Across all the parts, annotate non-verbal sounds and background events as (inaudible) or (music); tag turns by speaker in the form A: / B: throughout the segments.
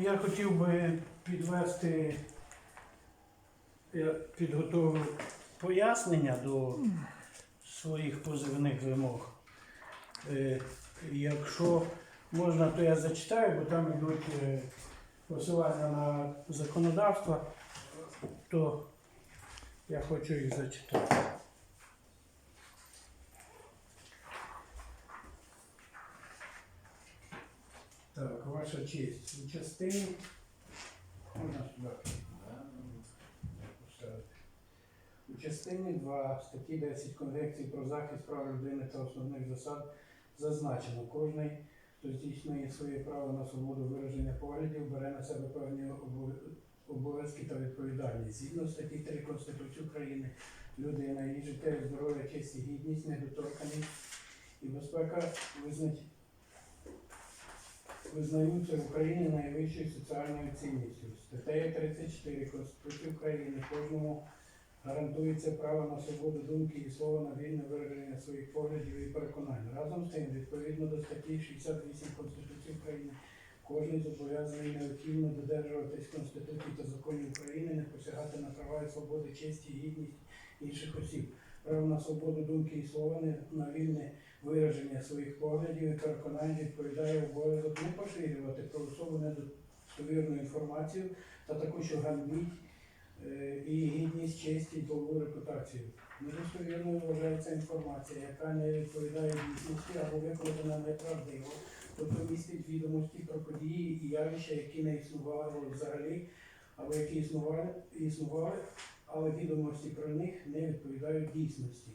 A: я хотів би підвести, я підготовив пояснення до своїх позивних вимог. Е, Якщо можна, то я зачитаю, бо там йдуть е, посилання на законодавство, то я хочу їх зачитати. Так, ваша честь. У частині. Можна. У частині 2 статті 10 Конвенції про захист прав людини та основних засад зазначено, кожний, хто здійснює своє право на свободу вираження поглядів, бере на себе певні обов'язки та відповідальність. Згідно статті 3 Конституції України, людина, її життя здоров'я, честь і гідність, недоторканість і безпека визнач- визнаються в Україні найвищою соціальною цінністю. Статтею 34 Конституції України кожному гарантується право на свободу думки і слова на вільне вираження своїх поглядів і переконань. Разом з тим, відповідно до статті 68 Конституції України, кожен зобов'язаний необхідно додержуватись Конституції та законів України, не посягати на права і свободи, честі гідність інших осіб. Свободу думки і слова на вільне вираження своїх поглядів і переконань відповідає обов'язок не поширювати про особу недостовірну інформацію та також ганьбіть е, і гідність, честь і ділову репутацію. Недостовірною вважається інформація, яка не відповідає дійсності або викладена неправдиво, тобто містить відомості про події і явища, які не існували взагалі, або які існували, існували, але відомості про них не відповідають дійсності.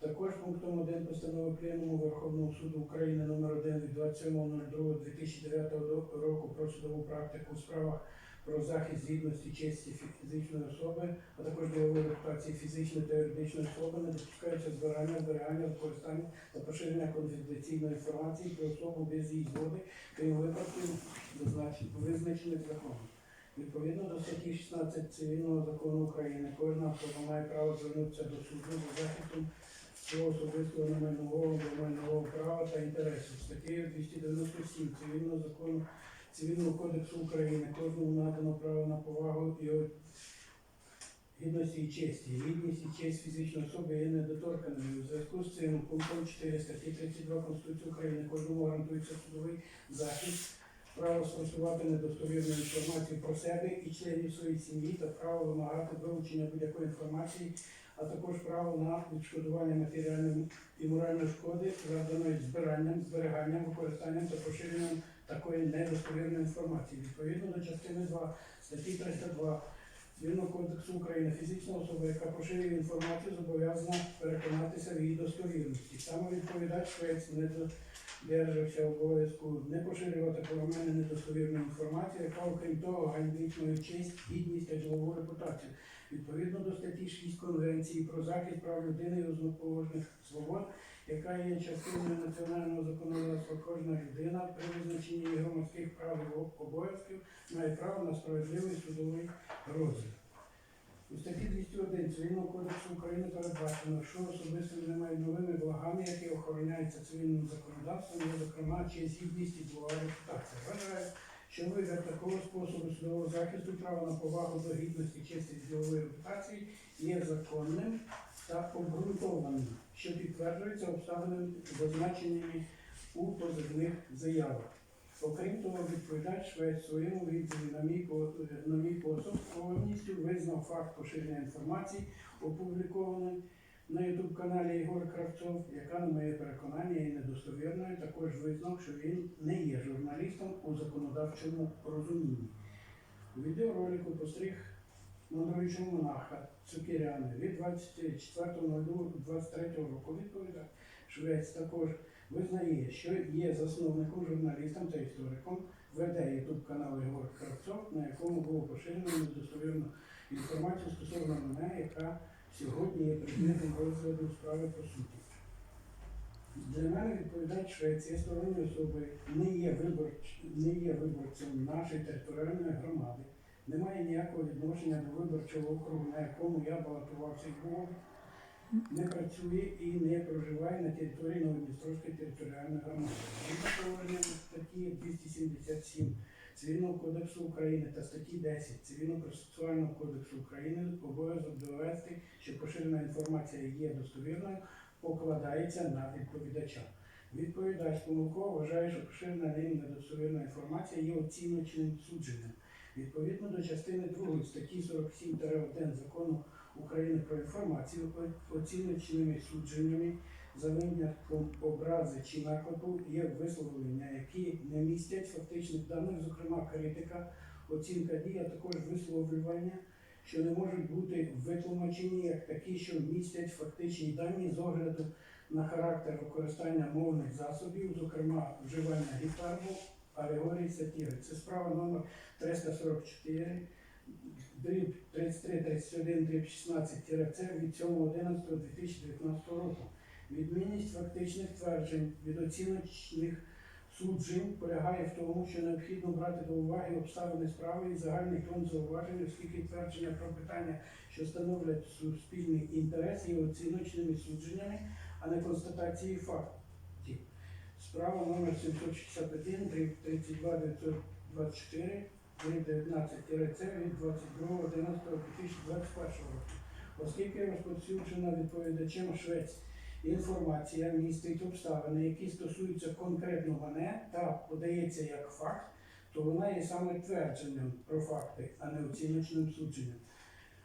A: Також пунктом 1 постанови Пленуму Верховного суду України номер 1 від 27.02.2009 року про судову практику у справах про захист гідності честі фізичної особи, а також ділової репутації фізичної та юридичної особи не допускається збирання, зберігання, використання та поширення конфіденційної інформації про особу без її згоди, крім випадків, визначених законом. Відповідно до статті 16 Цивільного закону України, кожна особа має право звернутися до суду за захистом свого особистого немайнового майнового права та інтересів. Статтею 297 Цивільного закону Цивільного кодексу України кожному надано право на повагу і гідності і честі. Гідність і честь фізичної особи є недоторканими. У зв'язку з цим пунктом 4 статті 32 Конституції України кожному гарантується судовий захист, право спростувати недостовірну інформацію про себе і членів своєї сім'ї та право вимагати вилучення будь-якої інформації, а також право на відшкодування матеріальної і моральної шкоди, завданої збиранням, зберіганням, використанням та поширенням такої недостовірної інформації. Відповідно до частини 2 статті 302 Цивільного кодексу України фізична особа, яка поширює інформацію, зобов'язана переконатися в її достовірності. Саме відповідач Швець не обов'язку не поширювати про мене недостовірну інформацію, яка, окрім того, ганьбить мою честь, гідність та ділову репутацію. Відповідно до статті 6 Конвенції про захист прав людини і основоположних свобод, яка є частиною національного законодавства, кожна людина при визначенні громадських прав і обов'язків має право на справедливий судовий розгляд. У статті 201 Цивільного кодексу України передбачено, що особистими майновими благами, які охороняються цивільним законодавством, є, зокрема, честь гідність і ділова репутація. Вважаю, що вибір такого способу судового захисту права на повагу до гідності, честі ділової репутації є законним та обґрунтованим, що підтверджується обставинами, зазначеними у позивних заявах. Окрім того, відповідач Швець своєму відповіді на мій, по- на мій позов повністю визнав факт поширення інформації, опублікованої на youtube каналі Ігор Кравцов, яка, на моє переконання, є недостовірною, також визнав, що він не є журналістом у законодавчому розумінні. У відеоролику постріг мандруючого монаха Цукіряни від 24.02.23 року відповідає. Швець також визнає, що є засновником, журналістом та істориком, веде ютуб канал Ігор Кравцов, на якому було поширено недостовірну інформацію стосовно мене, яка сьогодні є предметом розгляду справи по суті. Для мене відповідач Швеція сторонньої особи не є, виборч, не є виборцем нашої територіальної громади, не має ніякого відношення до виборчого округу, на якому я балотувався і був, не працює і не проживає на території Новодністровської територіальної громади. Згідно статті 277 Цивільного кодексу України та статті 10 Цивільно-процесуального кодексу України обов'язок довести, що поширена інформація є достовірною, покладається на відповідача. Відповідач помилково вважає, що поширена ним недостовірна інформація є оціночним судженням. Відповідно до частини 2 статті 47-1 закону України про інформацію оціночними судженнями за винятком образи чи наклепу є висловлення, які не містять фактичних даних, зокрема критика, оцінка дій, а також висловлювання, що не можуть бути витлумачені як такі, що містять фактичні дані з огляду на характер використання мовних засобів, зокрема вживання гіпарбу, алегорії, сатіри. Це справа номер 344, дріб 33, 31, дріб 16 це від 7.11.2019 року. Відмінність фактичних тверджень від оціночних суджень полягає в тому, що необхідно брати до уваги обставини справи і загальний тон зауважень, оскільки твердження про питання, що становлять суспільний інтерес, є оціночними судженнями, а не констатацією фактів. Справа номер 761, дріб 32 924, дріб 19 це від 22.11.2021 року. Оскільки розповсюджена відповідачем Швець інформація містить обставини, які стосуються конкретно мене та подається як факт, то вона є саме твердженням про факти, а не оціночним судженням.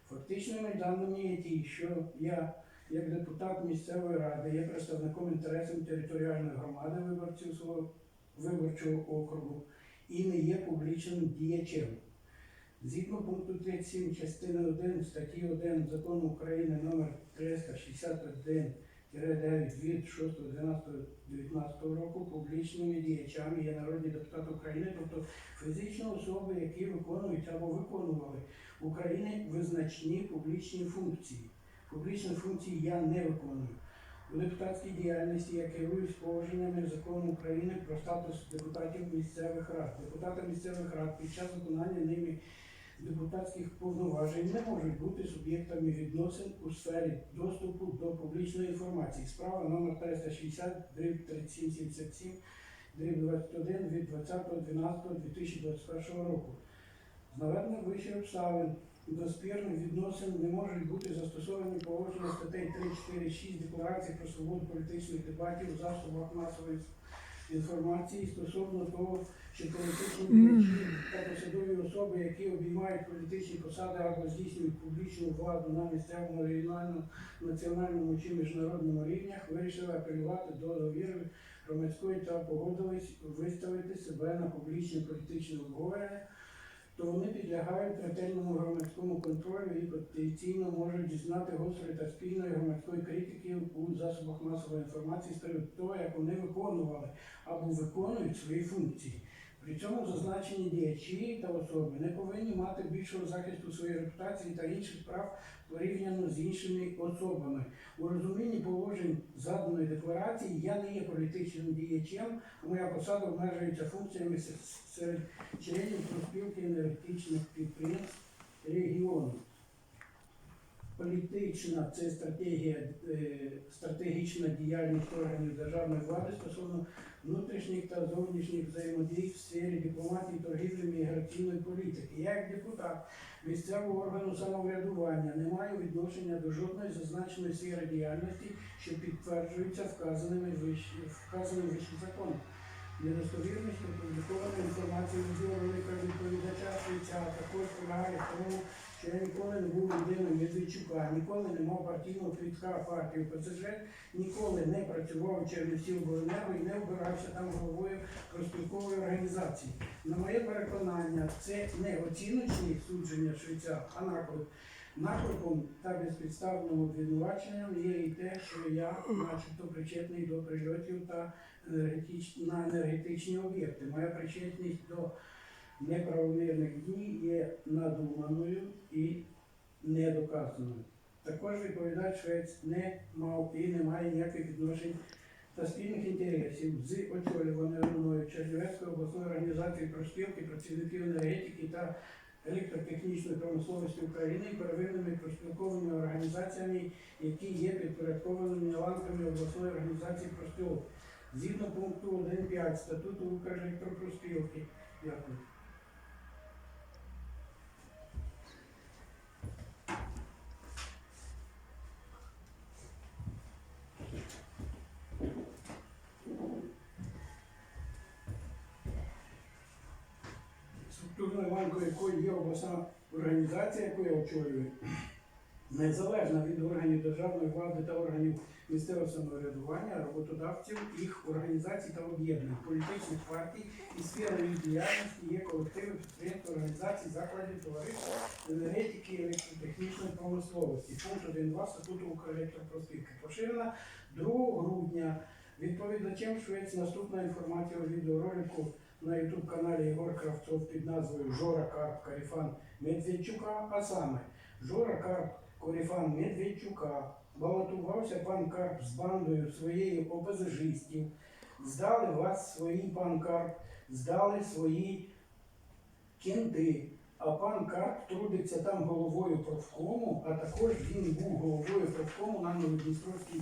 A: Фактичними даними є ті, що я, як депутат місцевої ради, є представником інтересів територіальної громади виборців свого виборчого округу і не є публічним діячем. Згідно пункту 37 частини 1 статті 1 закону України номер 361 9 від 6.12.19 року публічними діячами є народні депутати України, тобто фізичні особи, які виконують або виконували в Україні визначні публічні функції. Публічні функції я не виконую. У депутатській діяльності я керуюсь положеннями закону України про статус депутатів місцевих рад. Депутати місцевих рад під час виконання ними депутатських повноважень не можуть бути суб'єктами відносин у сфері доступу до публічної інформації. Справа номер 360, дріб 3777, дріб 21 від 20.12.2021 року. З наведених вище обставин до спірних відносин не можуть бути застосовані положення статей 3, 4, 6 Декларації про свободу політичних дебатів в засобах масової інформації стосовно того, що політичні діячі та посадові особи, які обіймають політичні посади або здійснюють публічну владу на місцевому, регіональному, національному чи міжнародному рівнях, вирішили апелювати до довіри громадської та погодились виставити себе на публічне політичне обговорення, то вони підлягають ретельному громадському контролю і потенційно можуть дізнати гострої та спільної громадської критики у засобах масової інформації з того, як вони виконували або виконують свої функції. При цьому зазначені діячі та особи не повинні мати більшого захисту своєї репутації та інших прав порівняно з іншими особами. У розумінні положень заданої декларації я не є політичним діячем, а моя посада обмежується функціями серед членів профспілки енергетичних підприємств регіону. Політична це стратегія, е, стратегічна діяльність органів державної влади стосовно внутрішніх та зовнішніх взаємодій в сфері дипломатії, торгівлі, міграційної політики. Я як депутат місцевого органу самоврядування не маю відношення до жодної зазначеної сфери діяльності, що підтверджується вказаними вище, вказаним вище законом. Недостовірність опублікованої інформації відеоролика відповідача Швейця також полягає в тому, що я ніколи не був людиною Медведчука, ніколи не мав партійного квітка партії ПЦЖ, ніколи не працював у Чернівці обленерго і не обирався там головою розпілкової організації. На моє переконання, це не оціночні судження Швейця, а наклеп. Наклепом та безпідставним обвинуваченням є і те, що я, начебто, причетний до прильотів та енергетич... на енергетичні об'єкти. Моя причетність до неправомірних дій є надуманою і недоказаною. Також відповідач Швець не мав і не має ніяких відношень та спільних інтересів з очолюваною мною Чернівецької обласної організації профспілки працівників енергетики та електротехнічної промисловості України первинними профспілковими організаціями, які є підпорядкованими ланками обласної організації профспілок. Згідно пункту 1.5 статуту Укржелектропроспілки. Дякую. Якої організація, яку я очолюю, незалежна від органів державної влади та органів місцевого самоврядування, роботодавців, їх організацій та об'єднань, політичних партій і сфери діяльності є колективи підприємств, організацій, закладів, товариств, енергетики, електротехнічної промисловості. Пункт 1.2 статуту Укрелектропроспілки. Поширена 2 грудня. Відповідачем Швець наступна інформація у відеоролику на YouTube каналі Єгор Кравцов під назвою Жора Карп Каріфан Медведчука, а саме Жора Карп Коріфан Медведчука балотувався пан Карп з бандою своєї ОПЗЖистів, здали вас свої пан Карп, здали свої кінти. А пан Карп трудиться там головою профкому, а також він був головою профкому на Новодністровській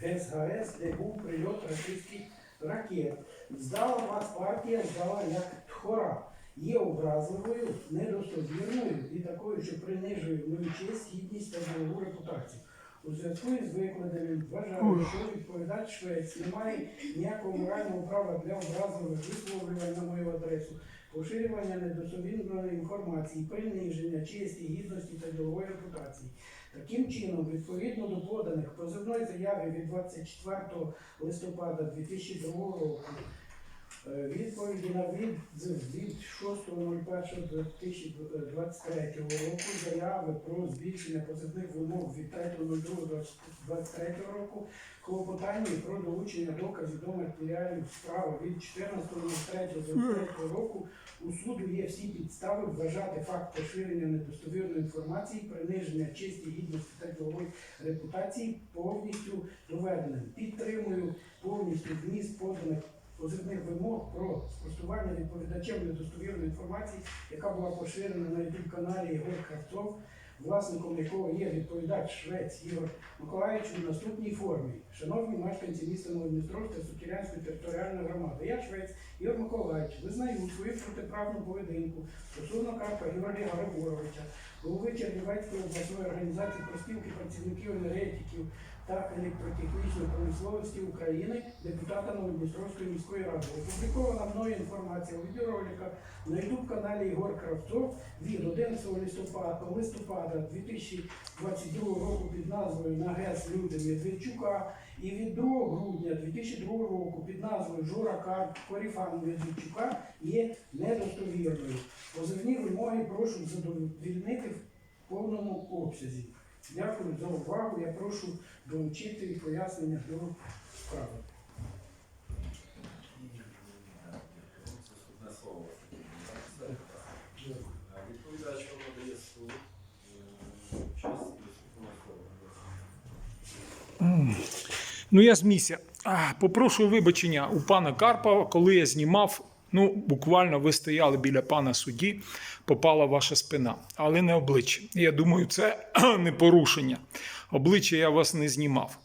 A: ГАЕС, де був прильот російських ракет. Здала вас партія, здала як тхора. Є образливою, недостовірною і такою, що принижує мою честь, гідність та ділову репутацію. У зв'язку із викладеним вважаю, що відповідач Швець не має ніякого морального права для образливих висловлювань на мою адресу, поширювання недостовірної інформації, приниження честі, гідності та ділової репутації. Таким чином, відповідно до поданих позивної заяви від 24 листопада 2002 року, відповіді на відзив від 6.01.2023 року, заяви про збільшення позивних вимог від 3.02.2023 року, клопотання про долучення доказів до матеріалів справи від 14.03.2023 року у суду є всі підстави вважати факт поширення недостовірної інформації, приниження честі, гідності та ділової репутації повністю доведеним. Підтримую повністю вміст поданих позивних вимог про спростування відповідачем недостовірної інформації, яка була поширена на youtube каналі Ігор Кравцов, власником якого є відповідач Швець Ігор Миколаївич у наступній формі. Шановні мешканці міста Новодністровська Сокірянської територіальної громади, я Швець Ігор Миколаївич, визнаю свою протиправну поведінку стосовно Карпа Георгія Григоровича, голови Чернівецької обласної організації проспілки працівників енергетиків та електротехнічної промисловості України, депутата Новодністровської міської ради. Опублікована мною інформація у відеороликах на youtube каналі Ігор Кравцов від 11 листопада, листопада 2022 року під назвою На ГЕС Люди Медведчука і від 2 грудня 2002 року під назвою Жора Карп Коріфан Медведчука є недостовірною. Позивні вимоги прошу задовільнити в повному обсязі. Дякую за увагу. Я прошу долучити пояснення до справи.
B: Відповідач вам надає суд. Час і наступне слово.
C: Ну, я з місця. Попрошу вибачення у пана Карпа, коли я знімав. Ну, буквально ви стояли біля пана судді, попала ваша спина, але не обличчя. Я думаю, це (clears throat) не порушення. Обличчя я вас не знімав.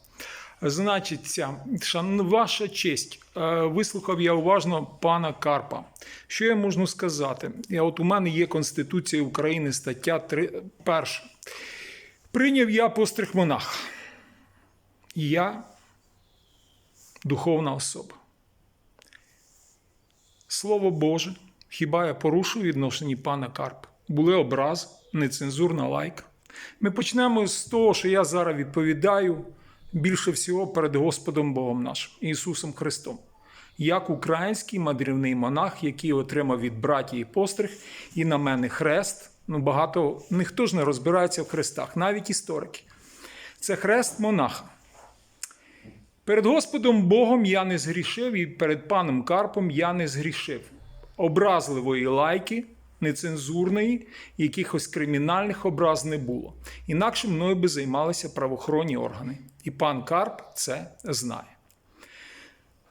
C: Значиться, шан- ваша честь, е, вислухав я уважно пана Карпа. Що я можу сказати? От у мене є Конституція України, стаття 3, перша. Прийняв я постриг монах. Я духовна особа. Слово Боже, хіба я порушу відношенні пана Карпа? Були образи, нецензурна лайка. Ми почнемо з того, що я зараз відповідаю більше всього перед Господом Богом нашим, Ісусом Христом, як український мандрівний монах, який отримав від братії постриг і на мене хрест. Ну, багато ніхто ж не розбирається в хрестах, навіть історики. Це хрест монаха. Перед Господом Богом я не згрішив, і перед паном Карпом я не згрішив. Образливої лайки, нецензурної, якихось кримінальних образ не було. Інакше мною би займалися правоохоронні органи. І пан Карп це знає.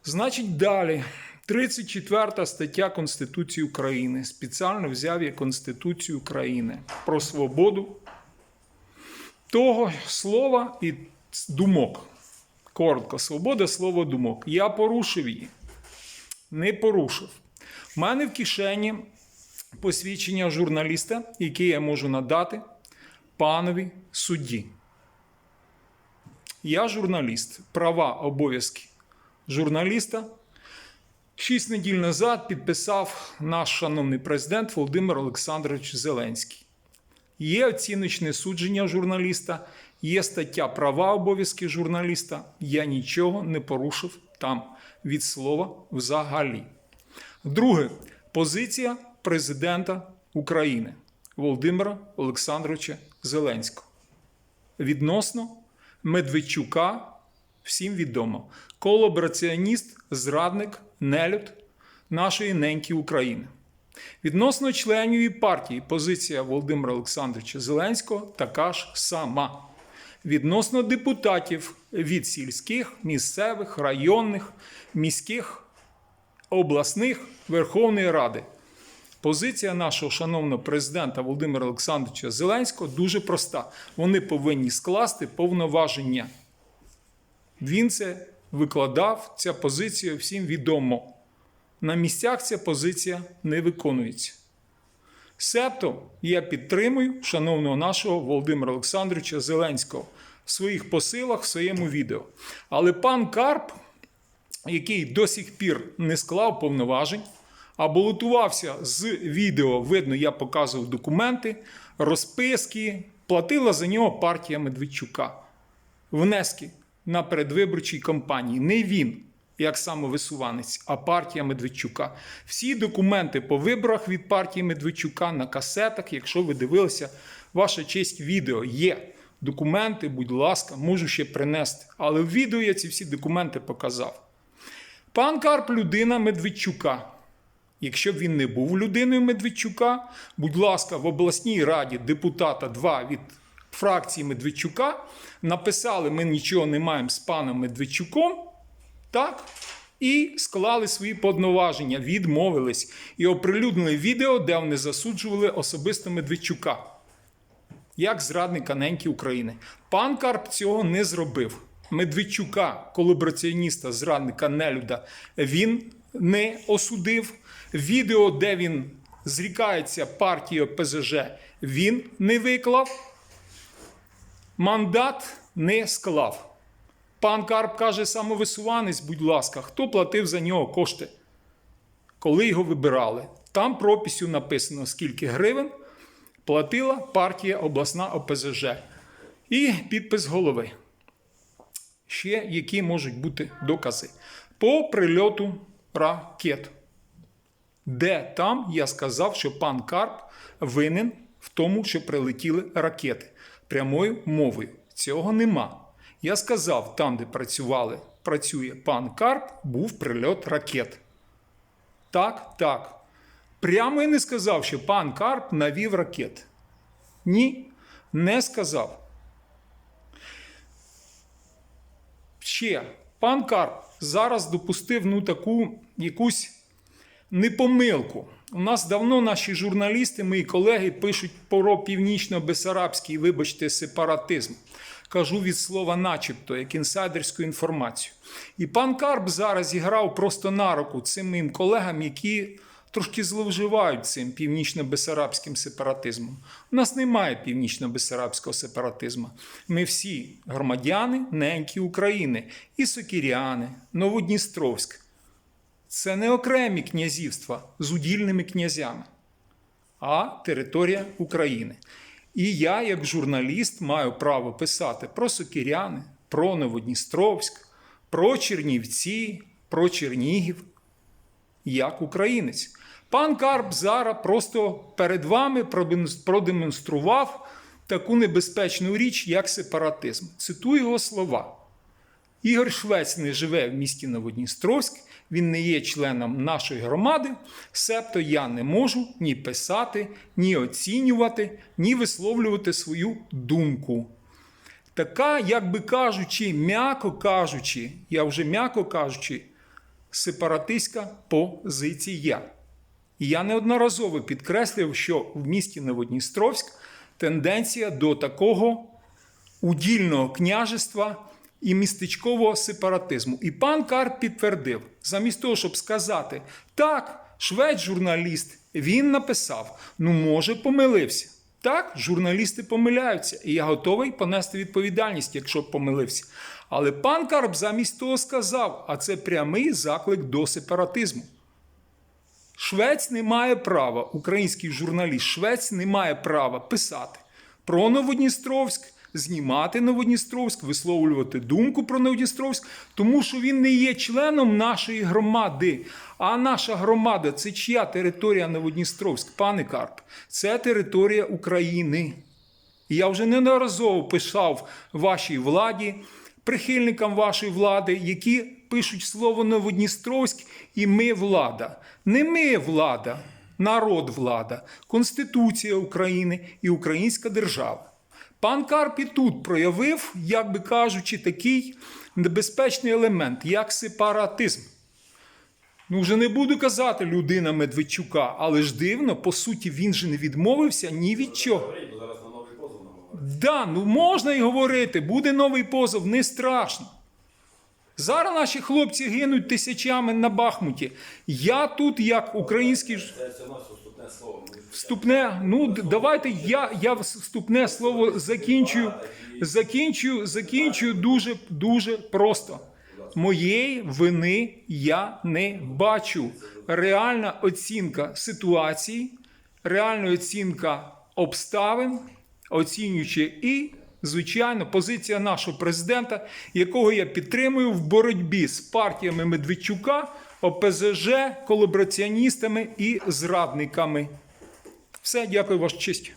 C: Значить, далі. 34 стаття Конституції України. Спеціально взяв я Конституцію України про свободу того слова і думок. Коротко, свобода слова думок. Я порушив її. Не порушив. У мене в кишені посвідчення журналіста, яке я можу надати панові судді. Я журналіст, права, обов'язки журналіста. шість неділь назад підписав наш шановний президент Володимир Олександрович Зеленський. Є оціночне судження журналіста, є стаття права обов'язки журналіста. Я нічого не порушив там від слова взагалі. Друге, позиція президента України Володимира Олександровича Зеленського. Відносно Медведчука, всім відомо, колабораціоніст, зрадник, нелюд нашої неньки України. Відносно членів партії позиція Володимира Олександровича Зеленського така ж сама. Відносно депутатів від сільських, місцевих, районних, міських, обласних Верховної Ради. Позиція нашого шановного президента Володимира Олександровича Зеленського дуже проста. Вони повинні скласти повноваження. Він це викладав, ця позиція всім відомо. На місцях ця позиція не виконується. Себто я підтримую шановного нашого Володимира Олександровича Зеленського в своїх посилах в своєму відео. Але пан Карп, який до сих пір не склав повноважень, а балотувався з відео, видно, я показував документи, розписки, платила за нього партія Медведчука. Внески на передвиборчій кампанії. Не він, як самовисуванець, а партія Медведчука. Всі документи по виборах від партії Медведчука на касетах, якщо ви дивилися, ваша честь відео є. Документи, будь ласка, можу ще принести. Але в відео я ці всі документи показав. Пан Карп людина Медведчука. Якщо б він не був людиною Медведчука, будь ласка, в обласній раді депутата 2 від фракції Медведчука написали: ми нічого не маємо з паном Медведчуком, так? І склали свої повноваження, відмовились і оприлюднили відео, де вони засуджували особисто Медведчука як зрадника неньки України. Пан Карп цього не зробив. Медведчука, колабораціоніста, зрадника Нелюда, він не осудив. Відео, де він зрікається партії ОПЗЖ, він не виклав. Мандат не склав. Пан Карп каже, самовисуванець, будь ласка, хто платив за нього кошти, коли його вибирали? Там прописю написано, скільки гривень платила партія обласна ОПЗЖ. І підпис голови. Ще які можуть бути докази по прильоту ракет. Де там я сказав, що пан Карп винен в тому, що прилетіли ракети прямою мовою. Цього нема. Я сказав, там, де працювали, працює пан Карп, був прильот ракет. Так, так. Прямо я не сказав, що пан Карп навів ракет. Ні, не сказав. Ще пан Карп зараз допустив ну, таку якусь непомилку. У нас давно наші журналісти, мої колеги, пишуть про північно-бесарабський, вибачте, сепаратизм. Кажу від слова начебто, як інсайдерську інформацію. І пан Карп зараз зіграв просто на руку цим моїм колегам, які трошки зловживають цим північно-бесарабським сепаратизмом. У нас немає північно-бесарабського сепаратизму. Ми всі громадяни неньки України, і Сокіряни, Новодністровськ. Це не окремі князівства з удільними князями, а територія України. І я, як журналіст, маю право писати про Сокіряни, про Новодністровськ, про Чернівці, про Чернігів, як українець. Пан Карп зараз просто перед вами продемонстрував таку небезпечну річ, як сепаратизм. Цитую його слова. Ігор Швець не живе в місті Новодністровськ, він не є членом нашої громади, себто я не можу ні писати, ні оцінювати, ні висловлювати свою думку. Така, як би кажучи, м'яко кажучи, я вже м'яко кажучи, сепаратистська позиція. І я неодноразово підкреслив, що в місті Новодністровськ тенденція до такого удільного княжества і містечкового сепаратизму. І пан Карп підтвердив, замість того, щоб сказати, так, швець журналіст, він написав, ну, може, помилився. Так, журналісти помиляються, і я готовий понести відповідальність, якщо помилився. Але пан Карп замість того сказав, а це прямий заклик до сепаратизму. Швець не має права, український журналіст Швець не має права писати про Новодністровськ, знімати Новодністровськ, висловлювати думку про Новодністровськ, тому що він не є членом нашої громади. А наша громада це чия територія Новодністровськ, пане Карп? Це територія України. І я вже неодноразово писав вашій владі, прихильникам вашої влади, які пишуть слово Новодністровськ і ми влада. Не ми влада, народ влада, Конституція України і Українська держава. Пан Карп і тут проявив, як би кажучи, такий небезпечний елемент, як сепаратизм. Ну, вже не буду казати людина Медведчука, але ж дивно, по суті, він же не відмовився ні від чого.
B: Зараз на новий позов нам говорять.
C: Да, ну можна і говорити, буде новий позов, не страшно. Зараз наші хлопці гинуть тисячами на Бахмуті. Я тут, як український
B: слово.
C: Вступне. Ну, давайте я, я вступне слово закінчую. Закінчую, закінчую дуже, дуже просто. Моєї вини я не бачу. Реальна оцінка ситуації, реальна оцінка обставин, оцінюючи і, звичайно, позиція нашого президента, якого я підтримую в боротьбі з партіями Медведчука, ОПЗЖ, колабораціоністами і зрадниками. Все, дякую ваш честь.